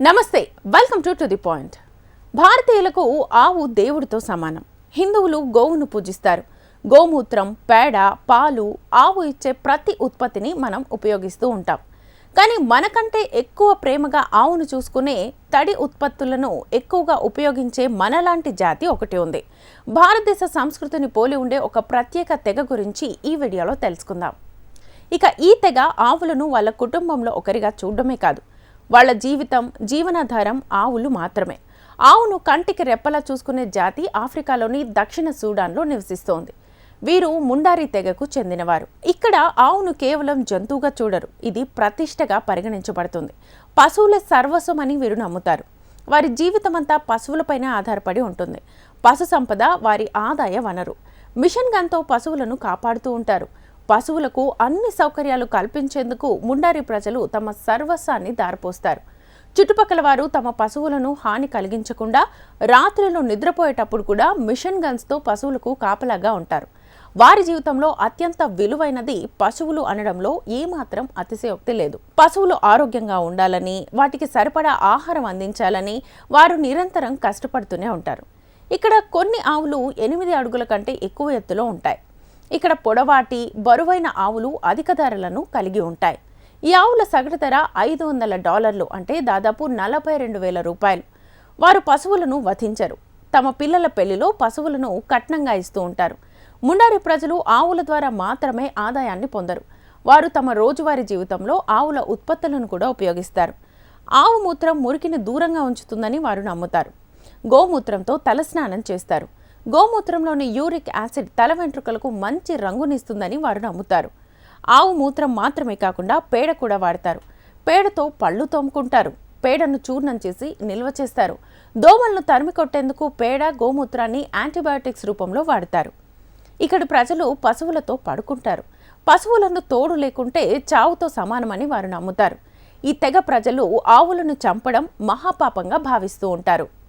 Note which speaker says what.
Speaker 1: నమస్తే welcome to to the point. భారతీయులకు ఆవు దేవుడితో సమానం. హిందువులు గోవును పూజిస్తారు. గోమూత్రం పేడ పాలు ఆవు ఇచ్చే ప్రతి ఉత్పత్తిని మనం ఉపయోగిస్తూ ఉంటాం. కానీ మనకంటే ఎక్కువ ప్రేమగా ఆవును చూసుకునే తడి ఉత్పత్తులను ఎక్కువగా ఉపయోగించే మనలాంటి జాతి ఒకటి ఉంది. భారతదేశ సంస్కృతిని పోలి ఉండే ఒక ప్రత్యేక తెగ గురించి ఈ వీడియోలో తెలుసుకుందాం. ఇక ఈ తెగ ఆవులను వాళ్ళ కుటుంబంలో ఒకరిగా చూడడమే కాదు. వాళ్ళ జీవితం జీవనాధారం ఆవులు మాత్రమే. ఆవును కంటికి రెప్పలా చూసుకునే జాతి ఆఫ్రికాలోని దక్షిణ సూడాన్లో నివసిస్తోంది. వీరు ముండారి తెగకు చెందినవారు. ఇక్కడ ఆవును కేవలం జంతువుగా చూడరు. ఇది ప్రతిష్టగా పరిగణించబడుతుంది. పశువుల సర్వస్వం అని వీరు నమ్ముతారు. వారి జీవితమంతా పశువులపైనే ఆధారపడి ఉంటుంది. పశు సంపద వారి ఆదాయ వనరు. మిషన్ గన్తో పశువులను కాపాడుతూ ఉంటారు. పశువులకు అన్ని సౌకర్యాలు కల్పించేందుకు ముండారి ప్రజలు తమ సర్వస్వాన్ని దారిపోస్తారు. చుట్టుపక్కల వారు తమ పశువులను హాని కలిగించకుండా రాత్రిలో నిద్రపోయేటప్పుడు కూడా మిషన్ గన్స్తో పశువులకు కాపలాగా ఉంటారు. వారి జీవితంలో అత్యంత విలువైనది పశువులు అనడంలో ఏమాత్రం అతిశయోక్తి లేదు. పశువులు ఆరోగ్యంగా ఉండాలని వాటికి సరిపడా ఆహారం అందించాలని వారు నిరంతరం కష్టపడుతూనే ఉంటారు. ఇక్కడ కొన్ని ఆవులు ఎనిమిది అడుగుల కంటే ఎక్కువ ఎత్తులో ఉంటాయి. ఇక్కడ పొడవాటి బరువైన ఆవులు అధిక ధరలను కలిగి ఉంటాయి. ఈ ఆవుల సగటు ధర ఐదు వందల డాలర్లు అంటే దాదాపు నలభై రెండు వేల రూపాయలు. వారు పశువులను వధించరు. తమ పిల్లల పెళ్ళిలో పశువులను కట్నంగా ఇస్తూ ఉంటారు. ముండారి ప్రజలు ఆవుల ద్వారా మాత్రమే ఆదాయాన్ని పొందరు. వారు తమ రోజువారీ జీవితంలో ఆవుల ఉత్పత్తులను కూడా ఉపయోగిస్తారు. ఆవు మూత్రం మురికిని దూరంగా ఉంచుతుందని వారు నమ్ముతారు. గోమూత్రంతో తలస్నానం చేస్తారు. గోమూత్రంలోని యూరిక్ యాసిడ్ తల వెంట్రుకలకు మంచి రంగునిస్తుందని వారు నమ్ముతారు. ఆవు మూత్రం మాత్రమే కాకుండా పేడ కూడా వాడతారు. పేడతో పళ్ళు తోముకుంటారు. పేడను చూర్ణం చేసి నిల్వ చేస్తారు. దోమలను తరిమి కొట్టేందుకు పేడ గోమూత్రాన్ని యాంటీబయాటిక్స్ రూపంలో వాడతారు. ఇక్కడి ప్రజలు పశువులతో పడుకుంటారు. పశువులను తోడు లేకుంటే చావుతో సమానమని వారు నమ్ముతారు. ఈ తెగ ప్రజలు ఆవులను చంపడం మహాపాపంగా భావిస్తూ ఉంటారు.